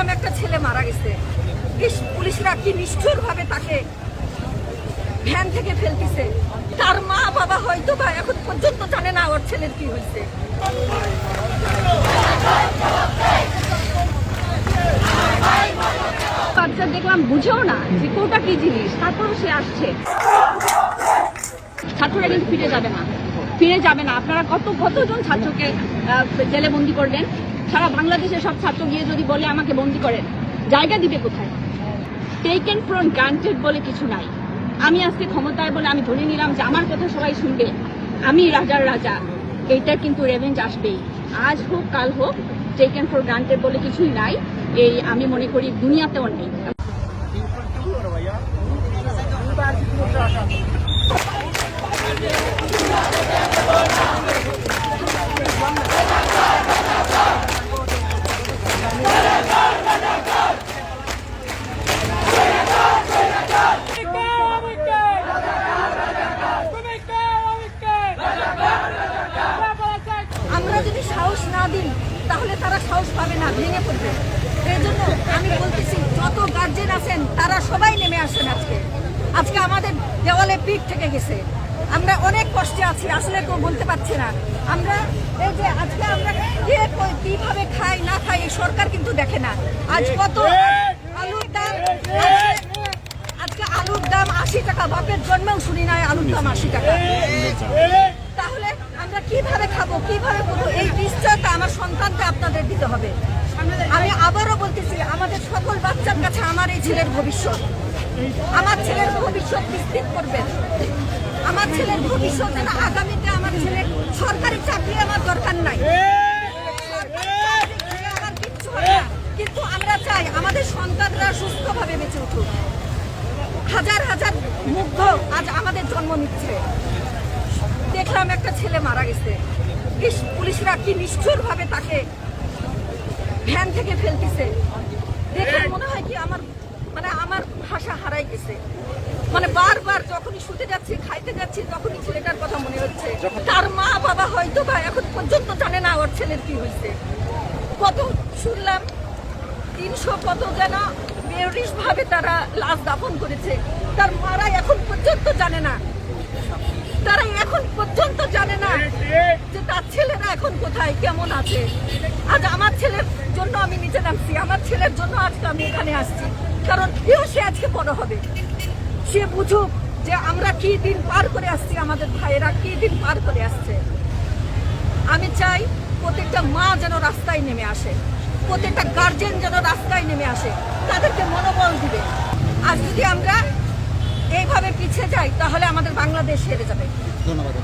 দেখলাম একটা ছেলে মারা গেছে। পুলিশরা কি নিষ্ঠুর ভাবে তাকে ভ্যান থেকে ফেলতেছে? তার মা বাবা হয়তো বা এখন পর্যন্ত জানে না ওর ছেলের কি হয়েছে। বাচ্চা দেখলাম বুঝেও না যে কোটা কি জিনিস, তারপরেও সে আসছে। ছাত্ররা কিন্তু ফিরে যাবে না। ফিরে যাবে না। আপনারা কত কতজন ছাত্রকে জেলে বন্দি করবেন সারা বাংলাদেশের সব ছাত্র গিয়ে যদি বলে আমাকে বন্দি করেন, জায়গা দিবে কোথায়? টেকেন ফ্রম গ্রান্টেড বলে কিছু নাই। আমি আজকে ক্ষমতায় বলে আমি ধরে নিলাম যে আমার কথা সবাই শুনবে। আমি রাজার রাজা এইটা কিন্তু রেভেঞ্জ আসবেই। আজ হোক, কাল হোক টেকেন ফর গ্রান্টেড বলে কিছুই নাই। এই আমি মনে করি দুনিয়াতেও নেই আমরা যদি সাহস না দিই তাহলে তারা সাহস পাবে না, ভেঙে পড়বে। এই জন্য আমি বলতেছি, যত গার্জেন আছেন, তারা সবাই নেমে আসেন আজকে। আজকে আমাদের দেওয়ালে পিঠ থেকে গেছে। আমরা অনেক কষ্টে আছি, আসলে কেউ বলতে পারছি না। আমরা এই যে আজকে আমরা কে কীভাবে খাই, না খাই সরকার কিন্তু দেখে না। আজ কত আলুর দাম আজকে আলুর দাম আশি টাকা, বাপের জন্মেও শুনি না আলুর দাম আশি টাকা তাহলে আমরা কীভাবে খাব কীভাবে করব এই নিশ্চয়তা আমার সন্তানকে আপনাদের দিতে হবে আমি আবারও বলতেছি আমাদের সকল বাচ্চার কাছে আমার এই ছেলের ভবিষ্যৎ। আমার ছেলের ভবিষ্যৎ নিশ্চিত করবেন। আমার ছেলের ভবিষ্যৎ যেন আগামীতে আমার ছেলের সরকারি চাকরি আমার দরকার নাই। কিন্তু আমরা চাই আমাদের সন্তানরা সুস্থভাবে বেঁচে উঠুক। হাজার হাজার মুগ্ধ আজ আমাদের জন্ম নিচ্ছে। দেখলাম একটা ছেলে মারা গেছে। পুলিশরা কি নিষ্ঠুর ভাবে তাকে ভ্যান থেকে ফেলতেছে। দেখে মনে হয় কি আমার মানে আমার ভাষা হারাই গেছে। মানে বারবার যখনই শুতে যাচ্ছি খাইতে যাচ্ছি তখনই ছেলেটার কথা মনে হচ্ছে। তার মা বাবা হয়তো বা এখন পর্যন্ত জানে না ওর ছেলের কি হয়েছে। কত শুনলাম তিনশো কত যেন বেরিস ভাবে তারা লাশ দাফন করেছে। তার মারা এখন পর্যন্ত জানে না। তারা এখন পর্যন্ত জানে না যে তার ছেলেরা এখন কোথায়, কেমন আছে। আজ আমার ছেলের জন্য আমি নিচে নামছি, আমার ছেলের জন্য আজকে আমি এখানে আসছি, কারণ কেউ সে আজকে বড় হবে। সে বুঝুক যে আমরা কি দিন পার করে আসছি, আমাদের ভাইয়েরা কি দিন পার করে আসছে। আমি চাই প্রত্যেকটা মা যেন রাস্তায় নেমে আসে, প্রত্যেকটা গার্জেন যেন রাস্তায় নেমে আসে, তাদেরকে মনোবল দিবে। আর যদি আমরা এইভাবে পিছিয়ে যায় তাহলে আমাদের বাংলাদেশ হেরে যাবে। ধন্যবাদ।